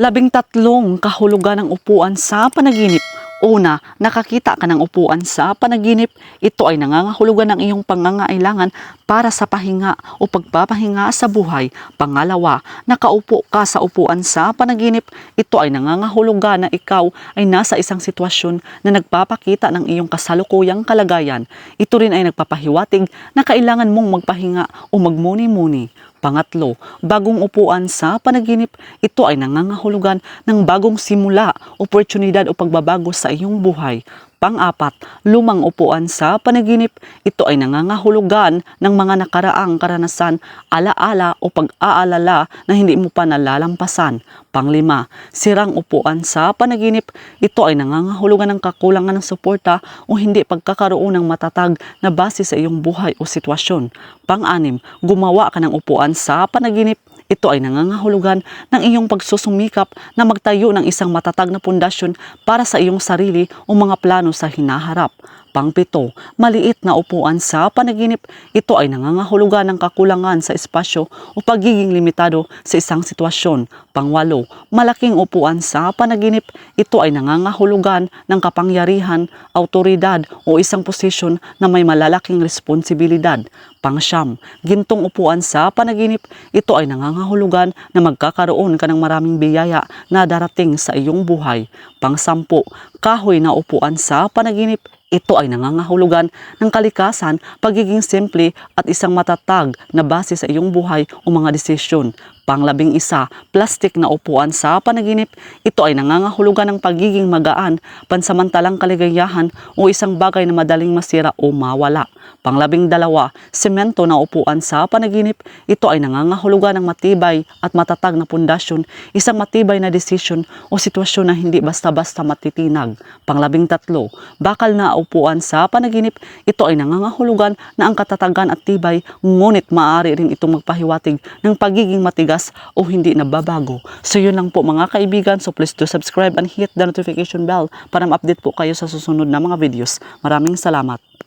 Labing tatlong kahulugan ng upuan sa panaginip. Una, nakakita ka ng upuan sa panaginip. Ito ay nangangahulugan ng iyong pangangailangan para sa pahinga o pagpapahinga sa buhay. Pangalawa, nakaupo ka sa upuan sa panaginip. Ito ay nangangahulugan na ikaw ay nasa isang sitwasyon na nagpapakita ng iyong kasalukuyang kalagayan. Ito rin ay nagpapahiwatig na kailangan mong magpahinga o magmuni-muni. Pangatlo, bagong upuan sa panaginip, ito ay nangangahulugan ng bagong simula, oportunidad o pagbabago sa iyong buhay. Pang-apat, lumang upuan sa panaginip, ito ay nangangahulugan ng mga nakaraang karanasan, alaala o pag-aalala na hindi mo pa nalalampasan. Panglima, sirang upuan sa panaginip, ito ay nangangahulugan ng kakulangan ng suporta o hindi pagkakaroon ng matatag na base sa iyong buhay o sitwasyon. Pang-anim, gumawa ka ng upuan sa panaginip, ito ay nangangahulugan ng iyong pagsusumikap na magtayo ng isang matatag na pundasyon para sa iyong sarili o mga plano sa hinaharap. Pangpito, maliit na upuan sa panaginip, ito ay nangangahulugan ng kakulangan sa espasyo o pagiging limitado sa isang sitwasyon. Pangwalo, malaking upuan sa panaginip, ito ay nangangahulugan ng kapangyarihan, autoridad o isang posisyon na may malalaking responsibilidad. Pangsyam, gintong upuan sa panaginip, ito ay nangangahulugan na magkakaroon ka ng maraming biyaya na darating sa iyong buhay. Pangsampu, kahoy na upuan sa panaginip, ito ay nangangahulugan ng kalikasan, pagiging simple at isang matatag na base sa iyong buhay o mga desisyon. Panglabing isa, plastik na upuan sa panaginip. Ito ay nangangahulugan ng pagiging magaan, pansamantalang kaligayahan o isang bagay na madaling masira o mawala. Panglabing dalawa, semento na upuan sa panaginip. Ito ay nangangahulugan ng matibay at matatag na pundasyon, isang matibay na desisyon o sitwasyon na hindi basta-basta matitinag. Panglabing tatlo, bakal na upuan sa panaginip. Ito ay nangangahulugan na ang katatagan at tibay, ngunit maaari rin itong magpahiwatig ng pagiging matigas o hindi nababago. So yun lang po mga kaibigan. So please do subscribe and hit the notification bell para ma-update po kayo sa susunod na mga videos. Maraming salamat.